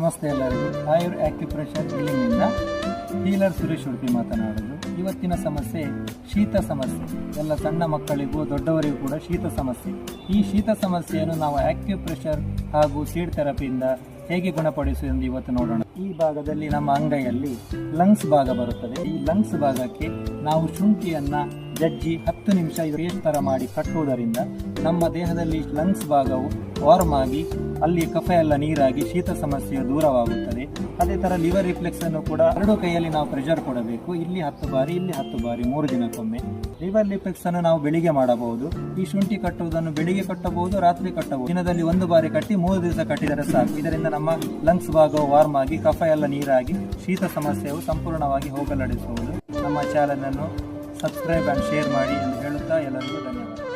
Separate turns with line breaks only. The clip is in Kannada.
ನಮಸ್ತೆ ಎಲ್ಲರಿಗೂ. ಆಯುರ್ ಆಕ್ಯುಪ್ರೆಷರ್ ಇಲ್ಲಿಂದ ಹೀಲರ್ ಸುರೇಶ್ ಉಡುಪಿ ಮಾತನಾಡೋದು ಇವತ್ತಿನ ಸಮಸ್ಯೆ ಶೀತ ಸಮಸ್ಯೆ. ಎಲ್ಲ ಸಣ್ಣ ಮಕ್ಕಳಿಗೂ ದೊಡ್ಡವರಿಗೂ ಕೂಡ ಶೀತ ಸಮಸ್ಯೆ. ಈ ಶೀತ ಸಮಸ್ಯೆಯನ್ನು ನಾವು ಆಕ್ಯುಪ್ರೆಷರ್ ಹಾಗೂ ಸೀಡ್ ಥೆರಪಿಯಿಂದ ಹೇಗೆ ಗುಣಪಡಿಸುವುದೆಂದು ಇವತ್ತು ನೋಡೋಣ. ಈ ಭಾಗದಲ್ಲಿ ನಮ್ಮ ಅಂಗೈಯಲ್ಲಿ ಲಂಗ್ಸ್ ಭಾಗ ಬರುತ್ತದೆ. ಈ ಲಂಗ್ಸ್ ಭಾಗಕ್ಕೆ ನಾವು ಶುಂಠಿಯನ್ನು ಜಜ್ಜಿ ಹತ್ತು ನಿಮಿಷ ತರ ಮಾಡಿ ಕಟ್ಟುವುದರಿಂದ ನಮ್ಮ ದೇಹದಲ್ಲಿ ಲಂಗ್ಸ್ ಭಾಗವು ವಾರ್ಮ್ ಆಗಿ, ಅಲ್ಲಿ ಕಫ ಎಲ್ಲ ನೀರಾಗಿ ಶೀತ ಸಮಸ್ಯೆಯು ದೂರವಾಗುತ್ತದೆ. ಅದೇ ಥರ ಲಿವರ್ ರಿಫ್ಲೆಕ್ಸ್ ಅನ್ನು ಕೂಡ ಎರಡು ಕೈಯಲ್ಲಿ ನಾವು ಪ್ರೆಷರ್ ಕೊಡಬೇಕು. ಇಲ್ಲಿ ಹತ್ತು ಬಾರಿ, ಇಲ್ಲಿ ಹತ್ತು ಬಾರಿ, ಮೂರು ದಿನಕ್ಕೊಮ್ಮೆ. ಲಿವರ್ ರಿಫ್ಲೆಕ್ಸ್ ಅನ್ನು ನಾವು ಬೆಳಿಗ್ಗೆ ಮಾಡಬಹುದು. ಈ ಶುಂಠಿ ಕಟ್ಟುವುದನ್ನು ಬೆಳಿಗ್ಗೆ ಕಟ್ಟಬಹುದು, ರಾತ್ರಿ ಕಟ್ಟಬಹುದು. ದಿನದಲ್ಲಿ ಒಂದು ಬಾರಿ ಕಟ್ಟಿ, ಮೂರು ದಿವಸ ಕಟ್ಟಿದರೆ ಸಾಕು. ಇದರಿಂದ ನಮ್ಮ ಲಂಗ್ಸ್ ಭಾಗವು ವಾರ್ಮ್ ಆಗಿ ಕಫ ಎಲ್ಲ ನೀರಾಗಿ ಶೀತ ಸಮಸ್ಯೆಯು ಸಂಪೂರ್ಣವಾಗಿ ಹೋಗಲಾಡಿಸುವುದು. ನಮ್ಮ ಚಾನಲ್ ಅನ್ನು ಸಬ್ಸ್ಕ್ರೈಬ್ ಆ್ಯಂಡ್ ಶೇರ್ ಮಾಡಿ ಎಂದು ಹೇಳುತ್ತಾ ಎಲ್ಲರಿಗೂ ಧನ್ಯವಾದ.